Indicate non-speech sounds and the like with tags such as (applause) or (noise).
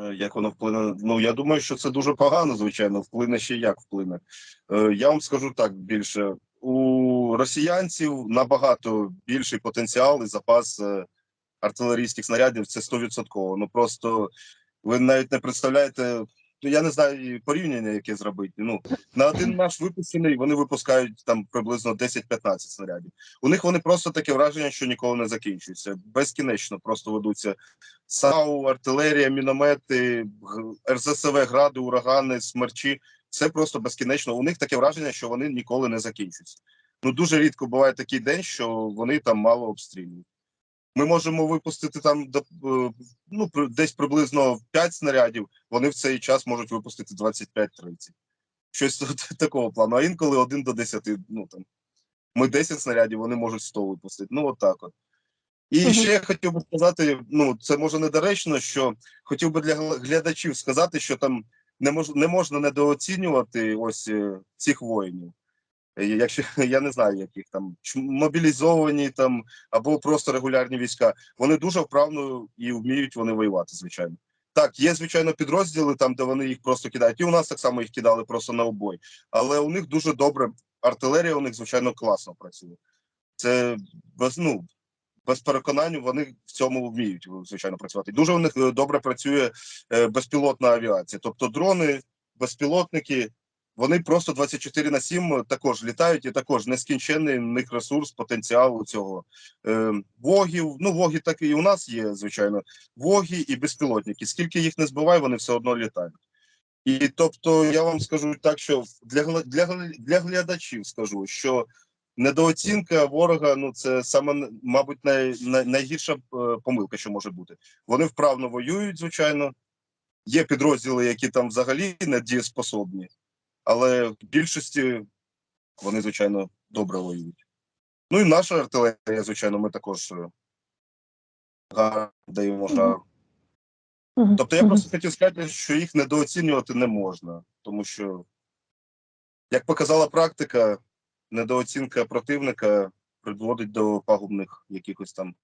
Е, Як воно вплине? Ну я думаю, що це дуже погано, звичайно. Вплине ще як вплине. Е, Я вам скажу так більше. У росіянців набагато більший потенціал і запас е, артилерійських снарядів. Це 100%. Ну просто ви навіть не представляєте. Ну, я не знаю порівняння, яке зробити. Ну на один (clears throat) наш випущений вони випускають там приблизно 10-15 снарядів. У них вони просто таке враження, що ніколи не закінчуються. Безкінечно просто ведуться САУ, артилерія, міномети, РЗСВ, гради, урагани, смерчі. Це просто безкінечно. У них таке враження, що вони ніколи не закінчуються. Ну дуже рідко буває такий день, що вони там мало обстрілюють. Ми можемо випустити там е, ну десь приблизно 5 снарядів. Вони в цей час можуть випустити 25-30. Щось (laughs) такого плану. А інколи 1 до 10. Ну там ми 10 снарядів, вони можуть 100 випустити. Ну от так от. І Мгм. ще я хотів би сказати: ну це може недоречно, що хотів би для глядачів сказати, що там не мож, не можна недооцінювати ось е, цих воїнів. Е, Якщо (laughs) я не знаю, яких там мобілізовані там або просто регулярні війська, вони дуже вправно і вміють вони воювати, звичайно. Так, є звичайно підрозділи там, де вони їх просто кидають. І у нас так само їх кидали просто на обой. Але у них дуже добре артилерія, у них звичайно класно працює. Це без ну без переконань вони в цьому вміють звичайно працювати. Дуже у них е, добре працює е, безпілотна авіація, тобто дрони, безпілотники. Вони просто 24 на 7 також літають, і також нескінченний в них ресурс, потенціал у цього е, вогів. Ну воги так і у нас є, звичайно. Воги і безпілотники. Скільки їх не збиває, вони все одно літають. І тобто я вам скажу так, що для для, для глядачів скажу, що недооцінка ворога ну це саме мабуть най, най, найгірша е, помилка, що може бути. Вони вправно воюють, звичайно. Є підрозділи, які там взагалі не дієспособні, але в більшості вони, звичайно, добре воюють. Ну і наша артилерія, звичайно, ми також е, гарно даємо жару. Тобто я просто хотів сказати, що їх недооцінювати не можна, тому що, як показала практика, недооцінка противника приводить до пагубних якихось там